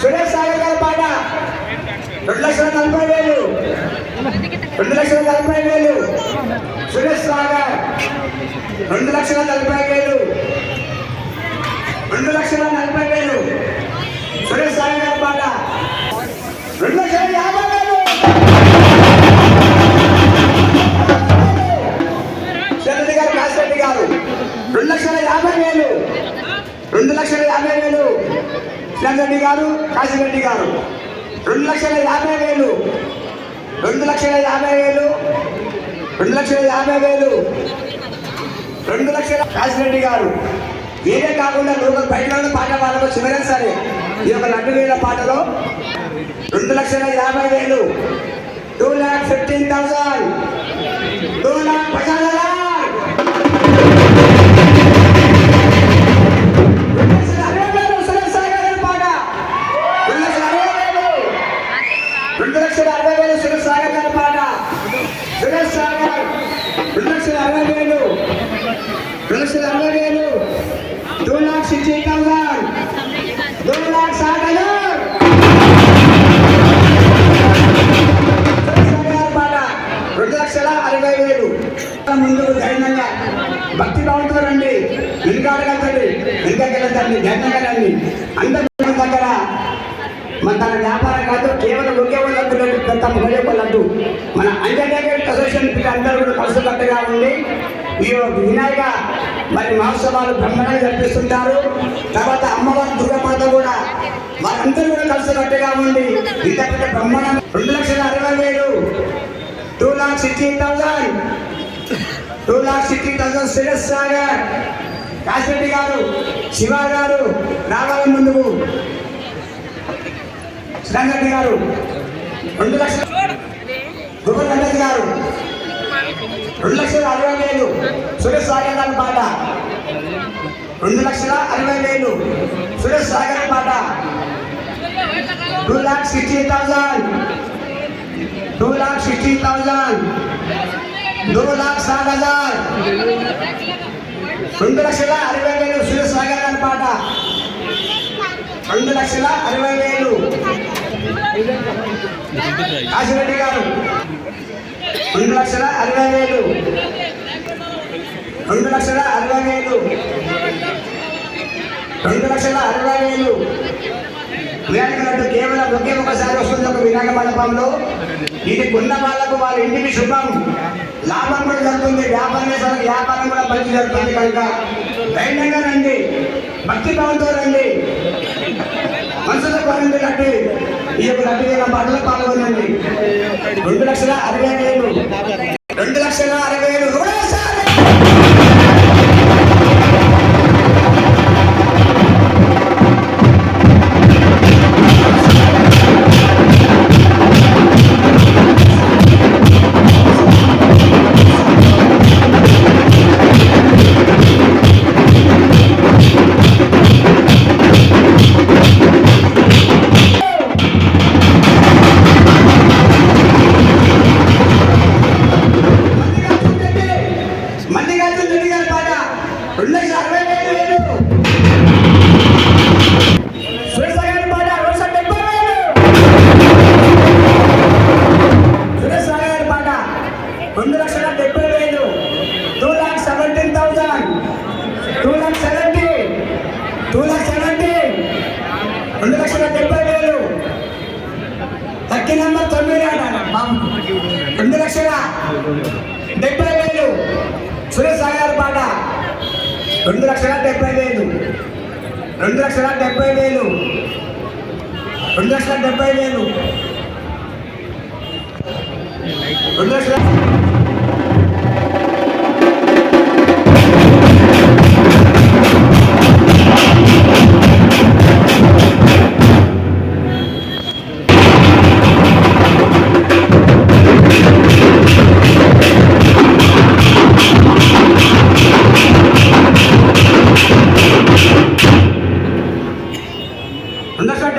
సురేష్ సాగర్ గారి పాట. రెండు లక్షల నలభై వేలు. రెండు లక్షల నలభై వేలు. సురేష్ సాగర్. రెండు లక్షల నలభై వేలు. రెడ్డి గారు కాసిరెడ్డి గారు. రెండు లక్షల యాభై వేలు. రెండు లక్షల యాభై వేలు. రెండు లక్షల యాభై వేలు. రెండు లక్షల కాసిరెడ్డి గారు. వేరే కాకుండా లోకల్ బయట పాట పాటలో చివరి సరే. ఈ యొక్క రెండు వేల పాటలో రెండు లక్షల యాభై వేలు. Two lakh fifteen thousand two lakh పచాస్ రెండు అరవై వేలు two lakh sixty thousand two పాట రెండు లక్షల అరవై వేలు. ముందు ధైర్యంగా భక్తి భావంతో రండి. వెనుకాడగలండి వెనుకకెళ్ళండి ధైర్యంగా రండి. అందరి దగ్గర మన తన వ్యాపారం కాదు కేవలం ఒకే వాళ్ళకు తప్ప ఒకే మన అండర్టేకెడ్ అసోసియేషన్ అందరూ కూడా కలిసికట్టుగా ఉండి ఈ వినాయక మరి మహోత్సవాలు బ్రహ్మాండంగా జరిపిస్తుంటారు. తర్వాత అమ్మవారి దుర్గమాత కూడా వారందరూ కూడా కలిసికట్టుగా ఉండి ఇంత పెద్ద బ్రహ్మాండం రెండు లక్షల అరవై వేలు. Two lakh sixty thousand two lakh sixty thousand Suresh Sagar Kasireddy గారు శివ గారు రావాలి ముందుకు. శ్రీరంగరెడ్డి గారు రెండు లక్షల రంగరెడ్డి గారు రెండు లక్షల అరవై వేలు. సురేష్ సాగర్ గారి పాట. రెండు లక్షల అరవై వేలు. సురేష్ సాగర్ పాట. Two lakh sixty thousand two lakh sixty thousand two lakh సాట్ హజార్ రెండు లక్షల అరవై వేలు. సురేష్ సాగర్ గారి పాట. రెండు లక్షల అరవై వేలు. కాశిరెడ్డి గారు. రెండు లక్షల అరవై వేలు. రెండు లక్షల అరవై వేలు. రెండు లక్షల అరవై వేలు. వినాయక కేవలం ఒకే ఒకసారి వస్తుంది ఒక వినాయక మండపంలో. ఇది కొన్న వాళ్ళకు వాళ్ళ ఇంటికి శుభం. లాభం కూడా జరుగుతుంది. వ్యాపారం చేసే వ్యాపారం కూడా మంచి జరుగుతుంది కనుక. ధైర్యంగా రండి. భక్తి భావంతో రండి. మనసులో పాల్గొంది లడ్డు. ఈ యొక్క లడ్డు వేల పాటలో పాల్గొనండి రెండు లక్షల అరవై ఐదు. మల్లికార్జున రెడ్డి గారి పాట రెండు లక్షల అరవై ఐదు వేలు. రెండు లక్షల డెబ్బై వేలు సురేష్ లక్కీ నెంబర్ తొమ్మిది రెండు లక్షల డెబ్బై వేలు సురేష్ సాగర్ పాట. రెండు లక్షల డెబ్బై వేలు. రెండు లక్షల డెబ్బై వేలు. రెండు లక్షల డెబ్బై వేలు. రెండు లక్షల రెండు లక్షల